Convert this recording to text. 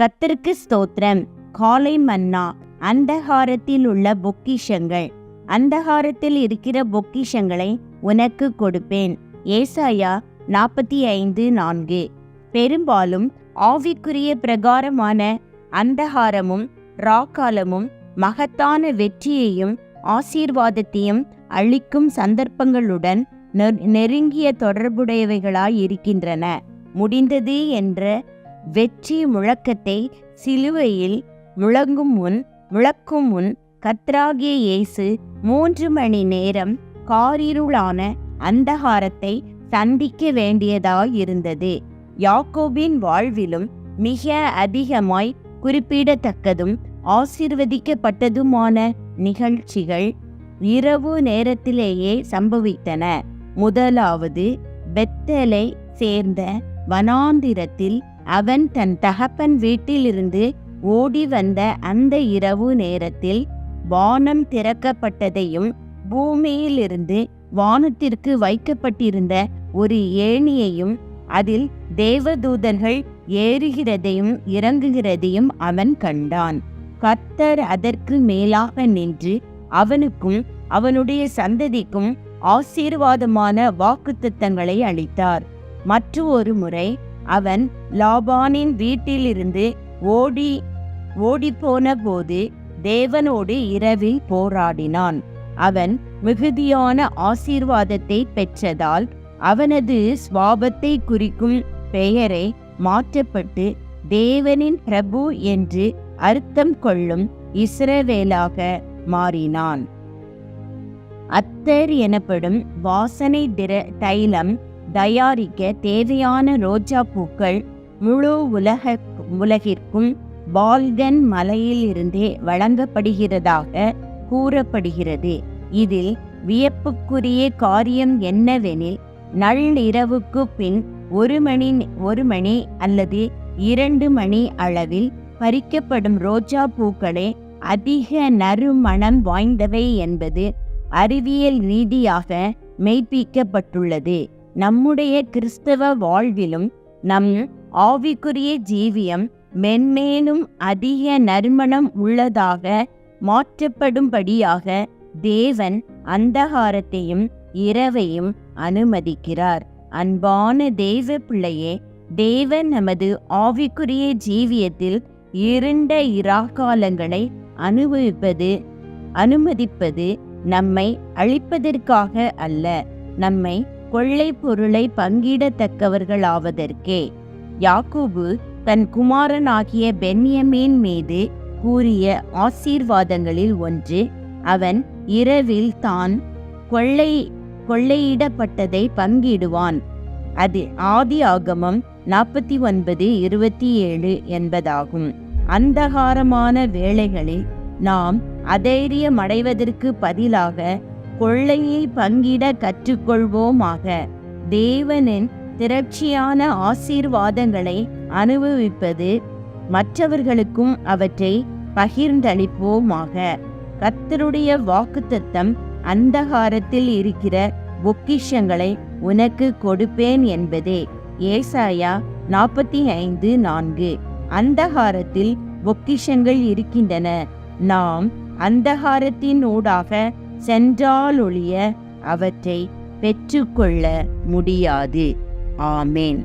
கத்திற்கு ஸ்தோத்திரம். காலை மன்னா அந்தகாரத்தில் உள்ள பொக்கிஷங்கள். அந்தகாரத்தில் இருக்கிற பொக்கிஷங்களை உனக்கு கொடுப்பேன். ஏசாயா நாற்பத்தி ஐந்து நான்கு. பெரும்பாலும் ஆவிக்குரிய பிரகாரமான அந்தகாரமும் ராக்காலமும் மகத்தான வெற்றியையும் ஆசீர்வாதத்தையும் அளிக்கும் சந்தர்ப்பங்களுடன் நெருங்கிய தொடர்புடையவைகளாய் இருக்கின்றன. முடிந்தது என்ற வெற்றி முழக்கத்தை சிலுவையில் முழங்கும் முன் முழக்கும் முன் கத்ராகிய இயேசு மூன்று மணி நேரம் காரிருளான அந்தகாரத்தை சந்திக்க வேண்டியதாய் இருந்தது யாக்கோபின் வாழ்விலும் மிக அதிகமாய் குறிப்பிடத்தக்கதும் ஆசிர்வதிக்கப்பட்டதுமான நிகழ்ச்சிகள் இரவு நேரத்திலேயே சம்பவித்தன. முதலாவது பெத்தலை சேர்ந்த வனாந்திரத்தில் அவன் தன் தகப்பன் வீட்டிலிருந்து ஓடி வந்த அந்த இரவு நேரத்தில் வானம் திறக்கப்பட்டதையும் பூமியிலிருந்து வானத்திற்கு வைக்கப்பட்டிருந்த ஒரு ஏணியையும் அதில் தேவதூதர்கள் ஏறுகிறதையும் இறங்குகிறதையும் அவன் கண்டான். கர்த்தர் அதற்கு மேலாக நின்று அவனுக்கும் அவனுடைய சந்ததிக்கும் ஆசீர்வாதமான வாக்குத்தத்தங்களை அளித்தார். மற்றொரு முறை அவன் லாபானின் வீட்டிலிருந்து ஓடி ஓடிப்போன போது தேவனோடு இரவில் போராடினான். அவன் மிகுதியான ஆசீர்வாதத்தை பெற்றதால் அவனது சுவாபத்தை குறிக்கும் பெயரை மாற்றப்பட்டு தேவனின் பிரபு என்று அர்த்தம் கொள்ளும் இஸ்ரவேலாக மாறினான். அத்தர் எனப்படும் வாசனை திர தைலம் தயாரிக்க தேவையான ரோஜா பூக்கள் முழு உலக உலகிற்கும் பால்கன் மலையிலிருந்தே வழங்கப்படுகிறதாக கூறப்படுகிறது. இதில் வியப்புக்குரிய காரியம் என்னவெனில் நள்ளிரவுக்கு பின் ஒரு மணி ஒரு மணி அல்லது இரண்டு மணி அளவில் பறிக்கப்படும் ரோஜா பூக்களே அதிக நறுமணம் வாய்ந்தவை என்பது அறிவியல் ரீதியாக மெய்ப்பிக்கப்பட்டுள்ளது. நம்முடைய கிறிஸ்தவ வாழ்விலும் நம் ஆவிக்குரிய ஜீவியம் மென்மேலும் அதிக நறுமணம் உள்ளதாக மாற்றப்படும்படியாக தேவன் அந்தகாரத்தையும் இரவையும் அனுமதிக்கிறார். அன்பான தேவ பிள்ளையே தேவன் நமது ஆவிக்குரிய ஜீவியத்தில் இருண்ட இராக்காலங்களை அனுபவிப்பது அனுமதிப்பது நம்மை அழிப்பதற்காக அல்ல நம்மை கொள்ளை பொருளை பங்கிடத்தக்கவர்களாவதற்கே. யாக்கோபு தன் குமாரனாகிய பென்யமீன் மீது கூறிய ஆசீர்வாதங்களில் ஒன்று அவன் இரவில் தான் கொள்ளை கொள்ளையிடப்பட்டதை பங்கிடுவான். அது ஆதி ஆகமம் நாற்பத்தி ஒன்பது இருபத்தி ஏழு என்பதாகும். அந்தகாரமான வேளைகளில் நாம் அதைரியமடைவதற்கு பதிலாக கொள்ளையை பங்கிட கற்றுக்கொள்வோமாக. தேவனின் திரட்சியான ஆசீர்வாதங்களை அனுபவிப்பது மற்றவர்களுக்கும் அவற்றை பகிர்ந்தளிப்போமாக. கர்த்தருடைய வாக்குத்தத்தம் அந்தகாரத்தில் இருக்கிற பொக்கிஷங்களை உனக்கு கொடுப்பேன் என்பதே. ஏசாயா நாற்பத்தி ஐந்து நான்கு. அந்தகாரத்தில் பொக்கிஷங்கள் இருக்கின்றன. நாம் அந்தகாரத்தின் ஊடாக சென்றாலொழிய அவற்றை பெற்றுக்கொள்ள முடியாது. ஆமேன்.